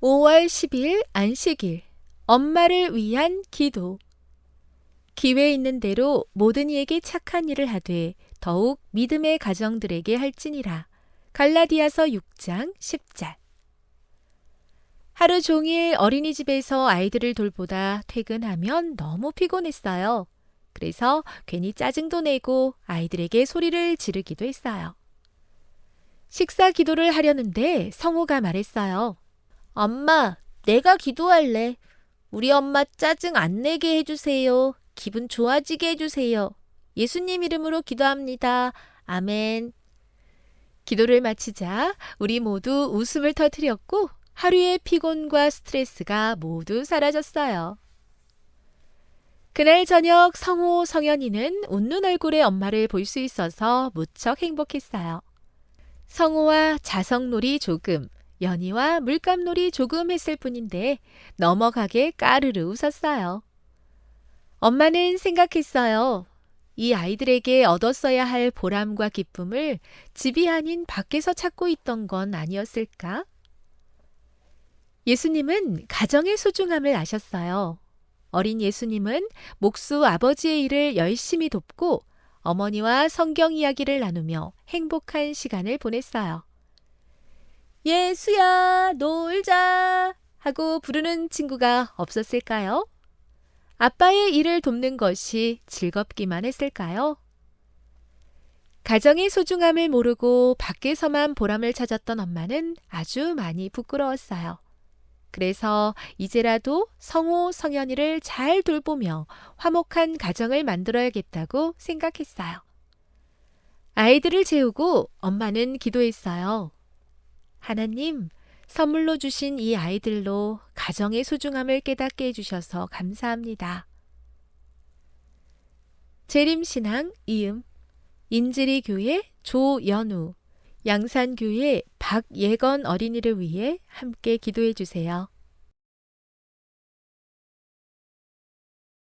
5월 10일 안식일 엄마를 위한 기도 기회 있는 대로 모든 이에게 착한 일을 하되 더욱 믿음의 가정들에게 할지니라. 갈라디아서 6장 10절 하루 종일 어린이집에서 아이들을 돌보다 퇴근하면 너무 피곤했어요. 그래서 괜히 짜증도 내고 아이들에게 소리를 지르기도 했어요. 식사 기도를 하려는데 성우가 말했어요. 엄마, 내가 기도할래. 우리 엄마 짜증 안 내게 해주세요. 기분 좋아지게 해주세요. 예수님 이름으로 기도합니다. 아멘. 기도를 마치자 우리 모두 웃음을 터뜨렸고 하루의 피곤과 스트레스가 모두 사라졌어요. 그날 저녁 성호, 성현이는 웃는 얼굴의 엄마를 볼 수 있어서 무척 행복했어요. 성호와 자석놀이 조금, 연희와 물감놀이 조금 했을 뿐인데 넘어가게 까르르 웃었어요. 엄마는 생각했어요. 이 아이들에게 얻었어야 할 보람과 기쁨을 집이 아닌 밖에서 찾고 있던 건 아니었을까? 예수님은 가정의 소중함을 아셨어요. 어린 예수님은 목수 아버지의 일을 열심히 돕고 어머니와 성경 이야기를 나누며 행복한 시간을 보냈어요. 예수야, 놀자! 하고 부르는 친구가 없었을까요? 아빠의 일을 돕는 것이 즐겁기만 했을까요? 가정의 소중함을 모르고 밖에서만 보람을 찾았던 엄마는 아주 많이 부끄러웠어요. 그래서 이제라도 성호, 성현이를 잘 돌보며 화목한 가정을 만들어야겠다고 생각했어요. 아이들을 재우고 엄마는 기도했어요. 하나님, 선물로 주신 이 아이들로 가정의 소중함을 깨닫게 해주셔서 감사합니다. 재림신앙 이음 인지리 교회 조연우 양산교회 박예건 어린이를 위해 함께 기도해 주세요.